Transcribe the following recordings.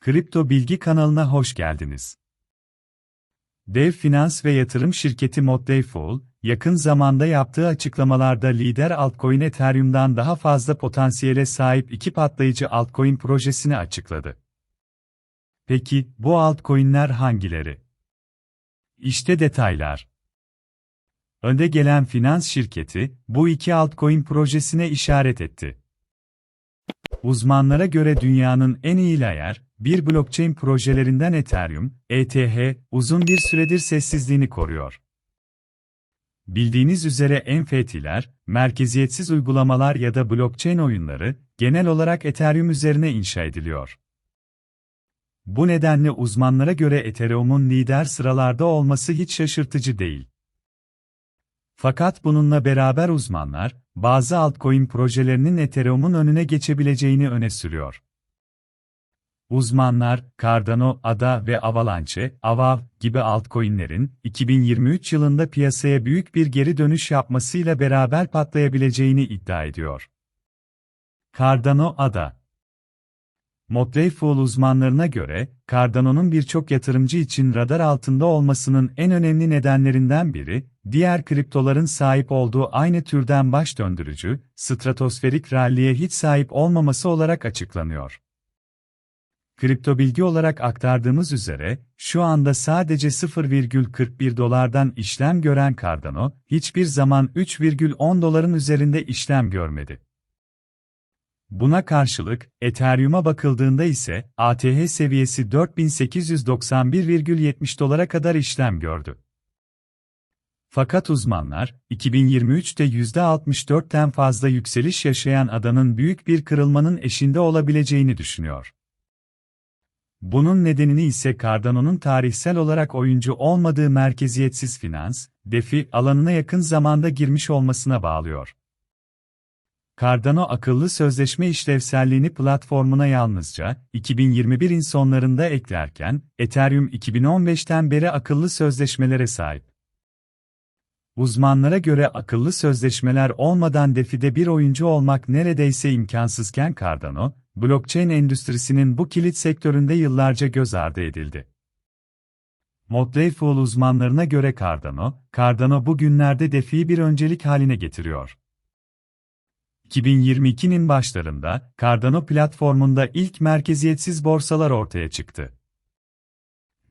Kripto Bilgi kanalına hoş geldiniz. Dev finans ve yatırım şirketi Motley Fool, yakın zamanda yaptığı açıklamalarda lider altcoin Ethereum'dan daha fazla potansiyele sahip iki patlayıcı altcoin projesini açıkladı. Peki, bu altcoin'ler hangileri? İşte detaylar. Önde gelen finans şirketi, bu iki altcoin projesine işaret etti. Uzmanlara göre dünyanın en iyi layer, bir blockchain projelerinden Ethereum, ETH, uzun bir süredir sessizliğini koruyor. Bildiğiniz üzere NFT'ler, merkeziyetsiz uygulamalar ya da blockchain oyunları, genel olarak Ethereum üzerine inşa ediliyor. Bu nedenle uzmanlara göre Ethereum'un lider sıralarda olması hiç şaşırtıcı değil. Fakat bununla beraber uzmanlar, bazı altcoin projelerinin Ethereum'un önüne geçebileceğini öne sürüyor. Uzmanlar, Cardano, ADA ve Avalanche, AVAV gibi altcoin'lerin 2023 yılında piyasaya büyük bir geri dönüş yapmasıyla beraber patlayabileceğini iddia ediyor. Cardano, ADA Motley Fool uzmanlarına göre, Cardano'nun birçok yatırımcı için radar altında olmasının en önemli nedenlerinden biri, diğer kriptoların sahip olduğu aynı türden baş döndürücü, stratosferik ralliye hiç sahip olmaması olarak açıklanıyor. Kripto bilgi olarak aktardığımız üzere, şu anda sadece 0,41 dolardan işlem gören Cardano, hiçbir zaman 3,10 doların üzerinde işlem görmedi. Buna karşılık, Ethereum'a bakıldığında ise, ATH seviyesi 4891,70 dolara kadar işlem gördü. Fakat uzmanlar, 2023'te %64'ten fazla yükseliş yaşayan adanın büyük bir kırılmanın eşinde olabileceğini düşünüyor. Bunun nedenini ise Cardano'nun tarihsel olarak oyuncu olmadığı merkeziyetsiz finans, DeFi alanına yakın zamanda girmiş olmasına bağlıyor. Cardano akıllı sözleşme işlevselliğini platformuna yalnızca 2021'in sonlarında eklerken, Ethereum 2015'ten beri akıllı sözleşmelere sahip. Uzmanlara göre akıllı sözleşmeler olmadan DeFi'de bir oyuncu olmak neredeyse imkansızken Cardano, blockchain endüstrisinin bu kilit sektöründe yıllarca göz ardı edildi. Motley Fool uzmanlarına göre Cardano, Cardano bugünlerde DeFi'yi bir öncelik haline getiriyor. 2022'nin başlarında, Cardano platformunda ilk merkeziyetsiz borsalar ortaya çıktı.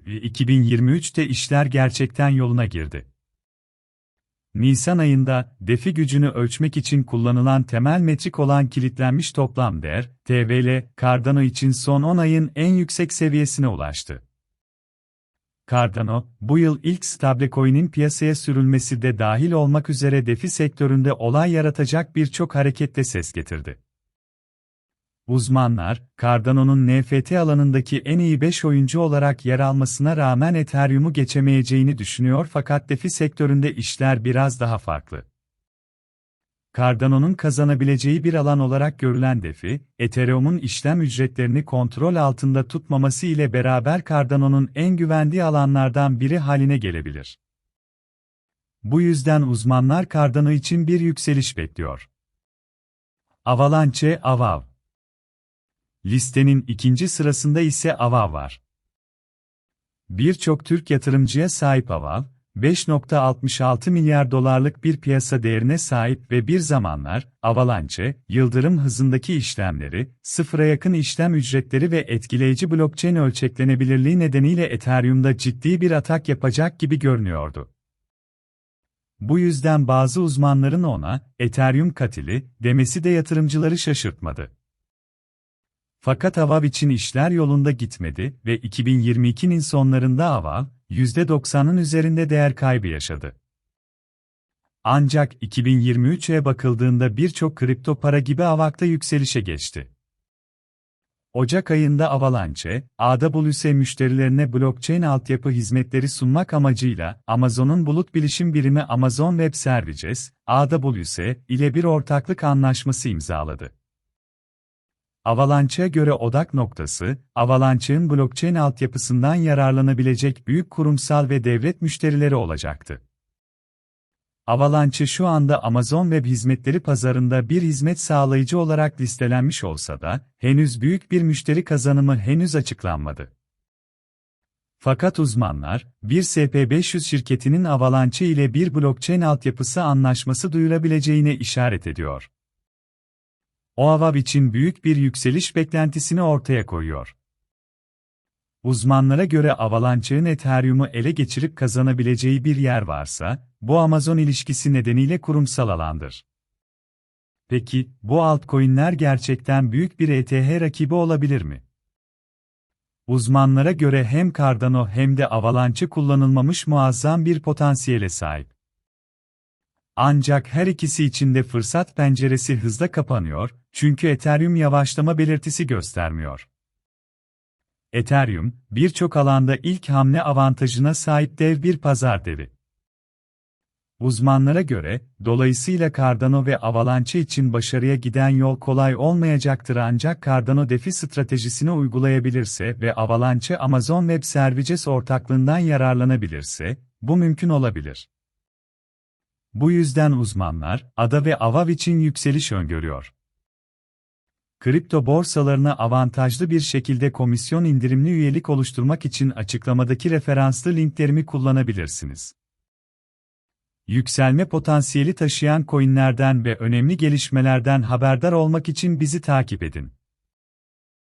2023'te işler gerçekten yoluna girdi. Nisan ayında, defi gücünü ölçmek için kullanılan temel metrik olan kilitlenmiş toplam değer, TVL, Cardano için son 10 ayın en yüksek seviyesine ulaştı. Cardano, bu yıl ilk stablecoin'in piyasaya sürülmesi de dahil olmak üzere defi sektöründe olay yaratacak birçok hareketle ses getirdi. Uzmanlar, Cardano'nun NFT alanındaki en iyi 5 oyuncu olarak yer almasına rağmen Ethereum'u geçemeyeceğini düşünüyor fakat DeFi sektöründe işler biraz daha farklı. Cardano'nun kazanabileceği bir alan olarak görülen DeFi, Ethereum'un işlem ücretlerini kontrol altında tutmaması ile beraber Cardano'nun en güvendiği alanlardan biri haline gelebilir. Bu yüzden uzmanlar Cardano için bir yükseliş bekliyor. Avalanche, Avav Listenin ikinci sırasında ise Avav var. Birçok Türk yatırımcıya sahip Avav, 5.66 milyar dolarlık bir piyasa değerine sahip ve bir zamanlar, Avalanche, yıldırım hızındaki işlemleri, sıfıra yakın işlem ücretleri ve etkileyici blockchain ölçeklenebilirliği nedeniyle Ethereum'da ciddi bir atak yapacak gibi görünüyordu. Bu yüzden bazı uzmanların ona, Ethereum katili, demesi de yatırımcıları şaşırtmadı. Fakat Avav için işler yolunda gitmedi ve 2022'nin sonlarında Avav, %90'ın üzerinde değer kaybı yaşadı. Ancak 2023'e bakıldığında birçok kripto para gibi Avak'ta yükselişe geçti. Ocak ayında Avalanche, AWS müşterilerine blockchain altyapı hizmetleri sunmak amacıyla Amazon'un bulut bilişim birimi Amazon Web Services, AWS ile bir ortaklık anlaşması imzaladı. Avalanche'a göre odak noktası, Avalanche'ın blockchain altyapısından yararlanabilecek büyük kurumsal ve devlet müşterileri olacaktı. Avalanche şu anda Amazon Web Hizmetleri pazarında bir hizmet sağlayıcı olarak listelenmiş olsa da, henüz büyük bir müşteri kazanımı henüz açıklanmadı. Fakat uzmanlar, bir SP500 şirketinin Avalanche ile bir blockchain altyapısı anlaşması duyurabileceğine işaret ediyor. O Avav için büyük bir yükseliş beklentisini ortaya koyuyor. Uzmanlara göre Avalanche'ın Ethereum'u ele geçirip kazanabileceği bir yer varsa, bu Amazon ilişkisi nedeniyle kurumsal alandır. Peki, bu altcoin'ler gerçekten büyük bir ETH rakibi olabilir mi? Uzmanlara göre hem Cardano hem de Avalanche kullanılmamış muazzam bir potansiyele sahip. Ancak her ikisi için de fırsat penceresi hızla kapanıyor, çünkü Ethereum yavaşlama belirtisi göstermiyor. Ethereum, birçok alanda ilk hamle avantajına sahip dev bir pazar devi. Uzmanlara göre, dolayısıyla Cardano ve Avalanche için başarıya giden yol kolay olmayacaktır ancak Cardano DeFi stratejisini uygulayabilirse ve Avalanche Amazon Web Services ortaklığından yararlanabilirse, bu mümkün olabilir. Bu yüzden uzmanlar, ADA ve AVAV için yükseliş öngörüyor. Kripto borsalarına avantajlı bir şekilde komisyon indirimli üyelik oluşturmak için açıklamadaki referanslı linklerimi kullanabilirsiniz. Yükselme potansiyeli taşıyan coinlerden ve önemli gelişmelerden haberdar olmak için bizi takip edin.